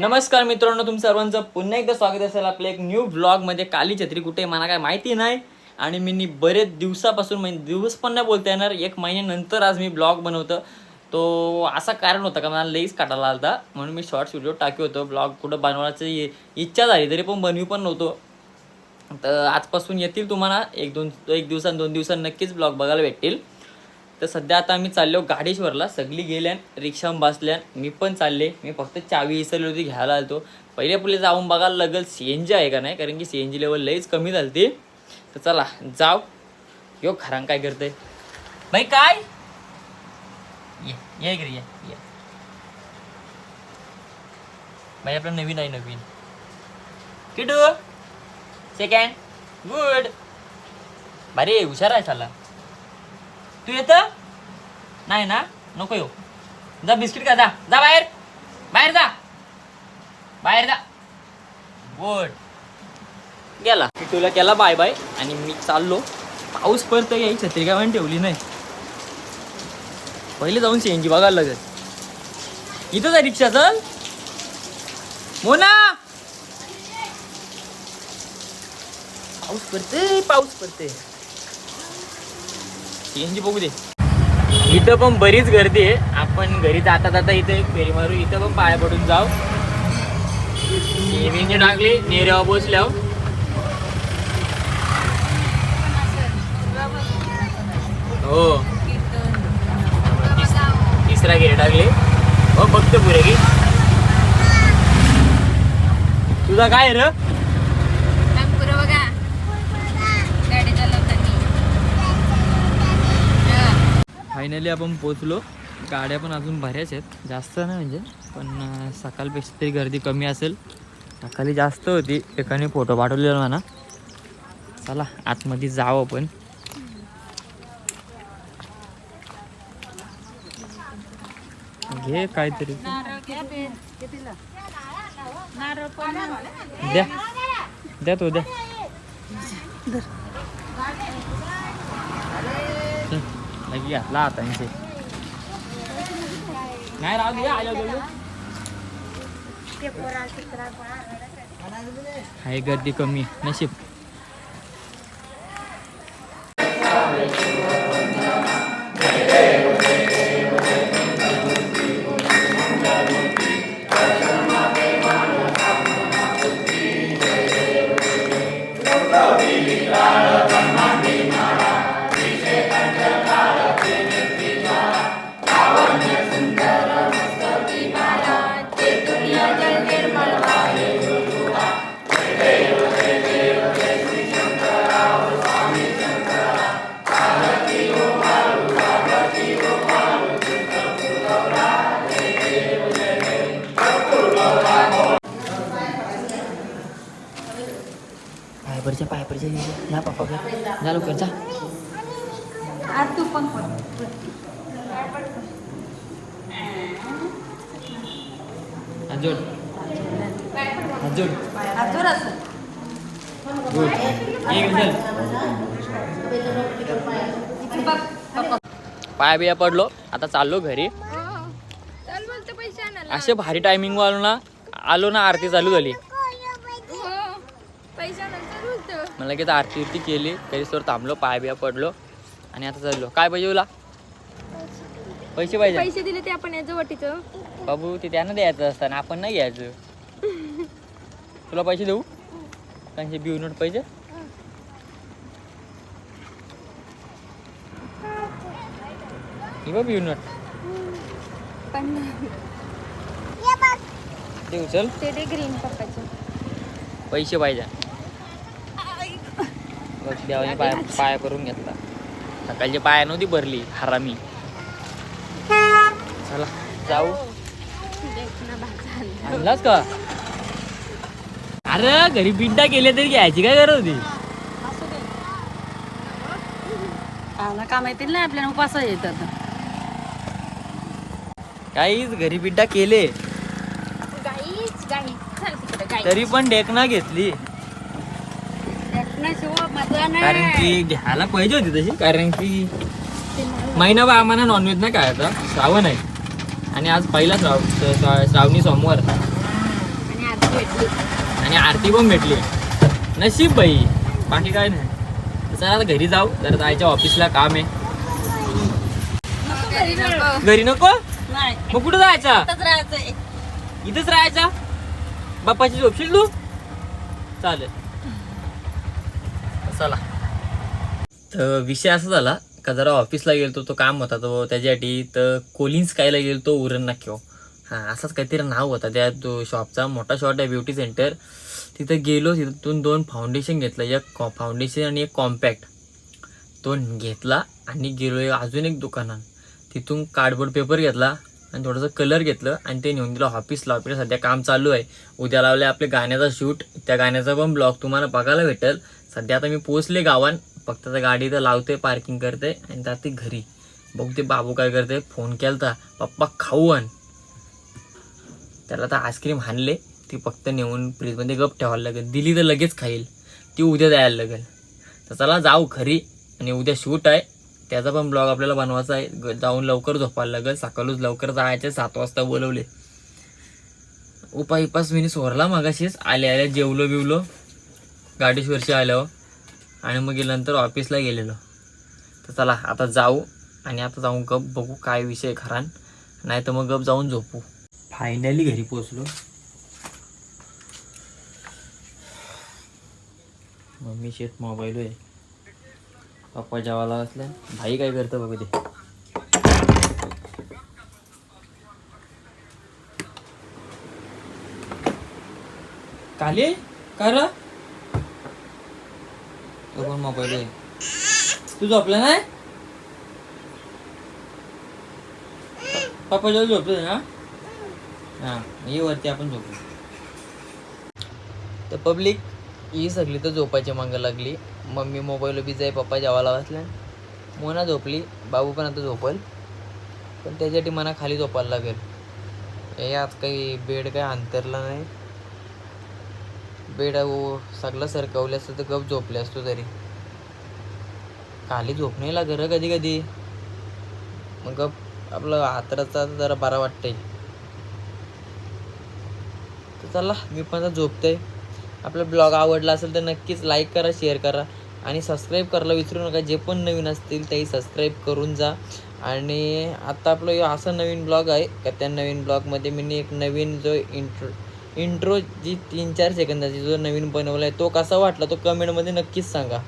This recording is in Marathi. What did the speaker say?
नमस्कार मित्रांनो तुम सर्वांचं पुन्हा एकदा स्वागत असेल आपल्या एक न्यू ब्लॉगमध्ये काली छत्री कुठे मला काय माहिती नाही. आणि मी नी बरेच दिवसापासून म्हणजे दिवस पण नाही बोलता येणार एक महिन्यानंतर आज मी ब्लॉग बनवतो तो असा कारण होता का मला लईच काटायला होता म्हणून मी शॉर्ट्स व्हिडिओ टाकी होतो. ब्लॉग कुठं बनवायची इ- इच्छा झाली तरी पण बनवी पण नव्हतो. तर आजपासून येतील तुम्हाला एक दोन एक दिवसां दोन दिवसांत नक्कीच ब्लॉग बघायला भेटतील. तर सध्या आता आम्ही चाललो गाडेश्वरला. सगळी गेल्यान रिक्षाम बसल्यान मी पण चालले. मी फक्त चावी विसरली होती घ्यायला आलतो. पहिले पहिले जाऊन बघायला लागेल सी एन जी आहे का नाही? कारण की सी एन जी लेवल लईच कमी झालती. तर चला जाव यो खरांग काय करते भाई काय? ये ये ये ये. आपलं नवीन आहे नवीन. किटू? सेकंड गुड भारी हुशार आहे साला. तू येत? नाही ना? नको येऊ. जा बिस्किट का जा. जा बाहेर. बाहेर जा. बाहेर जा. गुड. गेला. तुला केला बाय बाय आणि मी चाललो. पाऊस पडतो यायची छत्री काय ठेवली नाही. पहिले जाऊन सीएनजी बघायला लागेल. इथं जा रिक्षा चल. मोना! पाऊस पडते पाऊस पडते सीएनजी बघू दे. इथं पण बरीच गर्दी आहे. आपण घरी जाता जाता इथं एक फेरी मारू. इथं पण पाया पडून जाऊ. सीएनजी टाकली. नेऱ्यावर पोचल्यावर हो. हो. तिस- तिसरा गेर टाकले. हो फक्त पुरे की. तुझा काय र नागपूर बघा गाडी चालवताना फायनली आपण पोचलो गाड्या पण अजून बऱ्याच आहेत. जास्त नाही म्हणजे पण सकाळपेक्षा तरी गर्दी कमी असेल. सकाळी जास्त होती. एकाने फोटो पाठवलेला म्हणा. चला आतमध्ये जावं आपण. घे काहीतरी. द्या. द्या तो द्या. हं, लगी घातला आता यांचे नाही राहू दे आलो गेलो आहे गर्दी कमी आहे. नशीब पायपरच्या पायपरच्या जा पप्पा जा लवकर जा. आज तू पण. गुड एक. पाया बिया पडलो. आता चाललो घरी. चल बोलतो पैसे आणायला. असे भारी टायमिंग आलो ना. आलो ना आरती चालू झाली हो पैसे आणायला चल की आरती उरती केली. तरी सर थांबलो पाय बिया पडलो आणि आता चाललो. काय पाहिजे तुला? पैसे पाहिजे. पैसे दिले ते आपण याचं वाटीचं. बाबू ते त्यांना द्यायचं असतं आपण नाही घ्यायचं. तुला पैसे देऊ? त्यांचे बिऊ नोट पाहिजे? ही बघ बिऊ नोट. पण देऊ चल. ते दे ग्रीन पप्पाचे पैसे पाहिजे. देवाने पाय पाया करून घेतला. सकाळची पाया नव्हती भरली हरामी. चला जाऊ. आणलाच का? अरे घरी पिंटा केले तरी घ्यायची काय गरज होती? नाही आपल्याला उपास येतात. काहीच घरी पिंटा केले. तरी पण डेकना घेतली. कारण की घ्यायला पाहिजे होती तशी कारण की महिनाभर आम्हाला नॉनव्हेज नाही खायचा श्रावण आहे. आणि आज पहिला श्राव श्रा- श्रावणी सोमवार. आणि आरती पण भेटली. नशीब बाई बाकी काय नाही. चला आता घरी जाऊ जर जायच्या ऑफिसला काम आहे. घरी नको. मग कुठं जायचा? इथंच राहायचा? बाप्पाची झोपशील तू चालेल. चला. तर विषय असा झाला का जरा ऑफिसला गेलतो तो काम होता तो त्याच्यासाठी तर कोलिन्स कायला गेलतो उरण नाक्यो हां असाच काहीतरी नाव होता. त्या तो शॉपचा मोठा शॉप आहे ब्युटी सेंटर तिथं गेलो तिथून दोन फाउंडेशन घेतलं एक कॉ फाउंडेशन आणि एक कॉम्पॅक्ट तो घेतला आणि गेलो अजून एक दुकानात. तिथून कार्डबोर्ड पेपर घेतला आणि थोडंसं कलर घेतलं आणि ते नेऊन दिलं ऑफिसला ऑफिस सध्या काम चालू आहे. उद्या लावले आपल्या गाण्याचा शूट त्या गाण्याचा पण ब्लॉग तुम्हाला बघायला भेटेल. सध्या आता मी पोचले गावात. फक्त आता गाडी तर लावते पार्किंग करते आणि जाते घरी. बघू ते बाबू काय करते फोन केलता. पप्पा खाऊ आण. त्याला आता आईस्क्रीम आणले ती फक्त नेऊन फ्रीजमध्ये गप ठेवायला लागेल. दिली तर लगेच खाईल. ती उद्या द्यायला लागेल. तर चला जाऊ घरी. आणि उद्या शूट आहे. त्याचा पण ब्लॉग आपल्याला बनवायचा आहे. ग- जाऊन लवकर झोपायला लागेल. सकाळूच लवकर जायचे सात वाजता बोलवले. उपाय पाच मिनिट सोरला मागाशीच. आले आले जेवलो बिवलो गाडीश्वरशी आल्यावर आणि मग नंतर ऑफिसला गेलेलो. तर चला आता जाऊ आणि आता जाऊन गप बघू काय विषय खरान. नाही तर मग गप जाऊन झोपू. फायनली घरी पोचलो मम्मी शेत मोबाईल आहे. पप्पा जेवायला असल्या भाई काय करतं बघू ते काले कर तो पण मोबाईल आहे? तू झोपला नाही? पप्पा जेव्हा झोपतो ना? हां ये वरती आपण झोपू. तर पब्लिक ही सगळी तर झोपायची मागं लागली. मम्मी मोबाईल बी जाई पप्पा जेवायला बसल्या मोना झोपली बाबू पण आता झोपल. पण त्याच्यासाठी मना खाली झोपायला लागेल. हे आज काही बेड काही अंतरला नाही. बेड अहो सगळं सरकवलं असतं तर गप झोपले असतो तरी. खाली झोप नाही लागत कधी कधी. मग गप आपलं हातराचा जरा बरा वाटतंय. तर चला मी पण आता झोपतोय. आपला ब्लॉग आवडला असेल तर नक्कीच लाईक करा शेअर करा आणि सबस्क्राईब करायला विसरू नका. जे पण नवीन असतील तेही सबस्क्राईब करून जा. आणि आता आपलं असं असा नवीन ब्लॉग आहे का त्या नवीन ब्लॉगमध्ये मी एक नवीन जो इंट्रो इंट्रो जी तीन चार सेकंदाची जो नवीन बनवला आहे तो कसा वाटला? तो कमेंटमध्ये नक्कीच सांगा.